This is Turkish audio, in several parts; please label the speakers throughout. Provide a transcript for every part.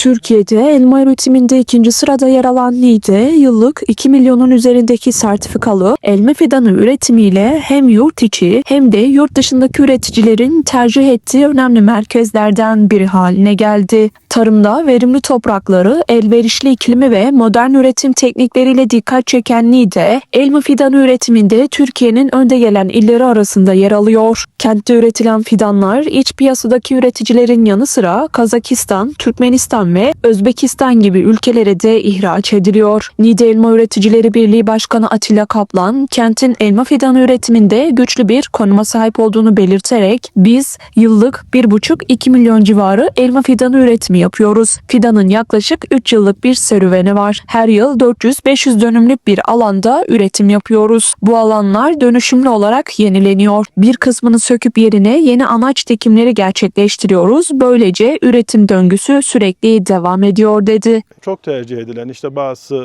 Speaker 1: Türkiye'de elma üretiminde ikinci sırada yer alan Niğde, yıllık 2 milyonun üzerindeki sertifikalı elma fidanı üretimiyle hem yurt içi hem de yurt dışındaki üreticilerin tercih ettiği önemli merkezlerden biri haline geldi. Tarımda verimli toprakları, elverişli iklimi ve modern üretim teknikleriyle dikkat çeken Niğde, elma fidanı üretiminde Türkiye'nin önde gelen illeri arasında yer alıyor. Kentte üretilen fidanlar iç piyasadaki üreticilerin yanı sıra Kazakistan, Türkmenistan ve Özbekistan gibi ülkelere de ihraç ediliyor. Niğde Elma Üreticileri Birliği Başkanı Atilla Kaplan, kentin elma fidanı üretiminde güçlü bir konuma sahip olduğunu belirterek biz yıllık 1,5-2 milyon civarı elma fidanı üretimi yapıyoruz. Fidanın yaklaşık 3 yıllık bir serüveni var. Her yıl 400-500 dönümlük bir alanda üretim yapıyoruz. Bu alanlar dönüşümlü olarak yenileniyor. Bir kısmını söküp yerine yeni anaç dikimleri gerçekleştiriyoruz. Böylece üretim döngüsü sürekli devam ediyor dedi.
Speaker 2: çok tercih edilen işte bazısı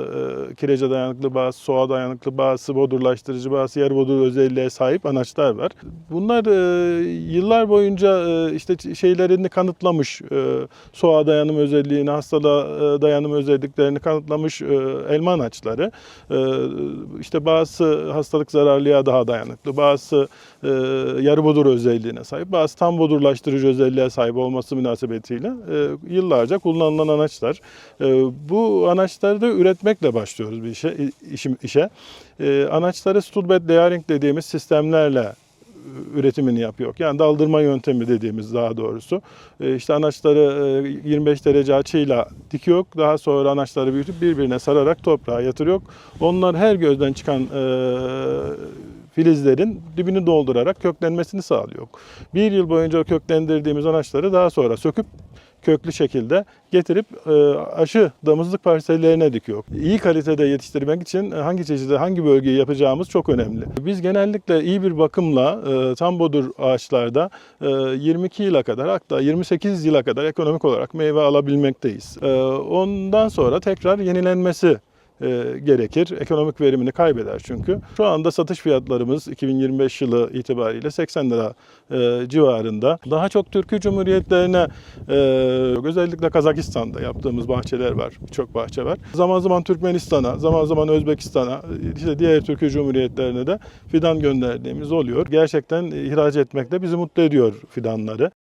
Speaker 2: e, kirece dayanıklı, bazı soğuğa dayanıklı, bazı bodurlaştırıcı, bazı yer bodur özelliğe sahip anaçlar var. Bunlar e, yıllar boyunca e, işte şeylerini kanıtlamış, e, dayanım özelliğini, hastalığa e, dayanım özelliklerini kanıtlamış e, elma anaçları. E, işte bazı hastalık zararlıya daha dayanıklı, bazı yarı bodur özelliğine sahip, bazı tam bodurlaştırıcı özelliğe sahip olması münasebetiyle yıllarca kullanılan anaçlar. Bu anaçları da üretmekle başlıyoruz bir işe. işe. Anaçları Stulbet layering dediğimiz sistemlerle üretimini yapıyor. Yani daldırma yöntemi dediğimiz daha doğrusu. E, işte anaçları e, 25 derece açıyla dikiyor. Daha sonra anaçları büyütüp birbirine sararak toprağa yatırıyor. Onlar her gözden çıkan e, filizlerin dibini doldurarak köklenmesini sağlıyor. Bir yıl boyunca köklendirdiğimiz anaçları daha sonra söküp köklü şekilde getirip e, aşı damızlık parsellerine dikiyor. İyi kalitede yetiştirmek için hangi çeşidi, hangi bölgeyi yapacağımız çok önemli. Biz genellikle iyi bir bakımla e, tam bodur ağaçlarda e, 22 yıla kadar hatta 28 yıla kadar ekonomik olarak meyve alabilmekteyiz. E, ondan sonra tekrar yenilenmesi e, gerekir. Ekonomik verimini kaybeder çünkü. Şu anda satış fiyatlarımız 2025 yılı itibariyle 80 lira e, civarında. Daha çok Türkiye Cumhuriyetlerine e, özellikle Kazakistan'da yaptığımız bahçeler var. Birçok bahçe var. Zaman zaman Türkmenistan'a, zaman zaman Özbekistan'a, işte diğer Türkiye Cumhuriyetlerine de fidan gönderdiğimiz oluyor. Gerçekten ihraç etmek de bizi mutlu ediyor fidanları.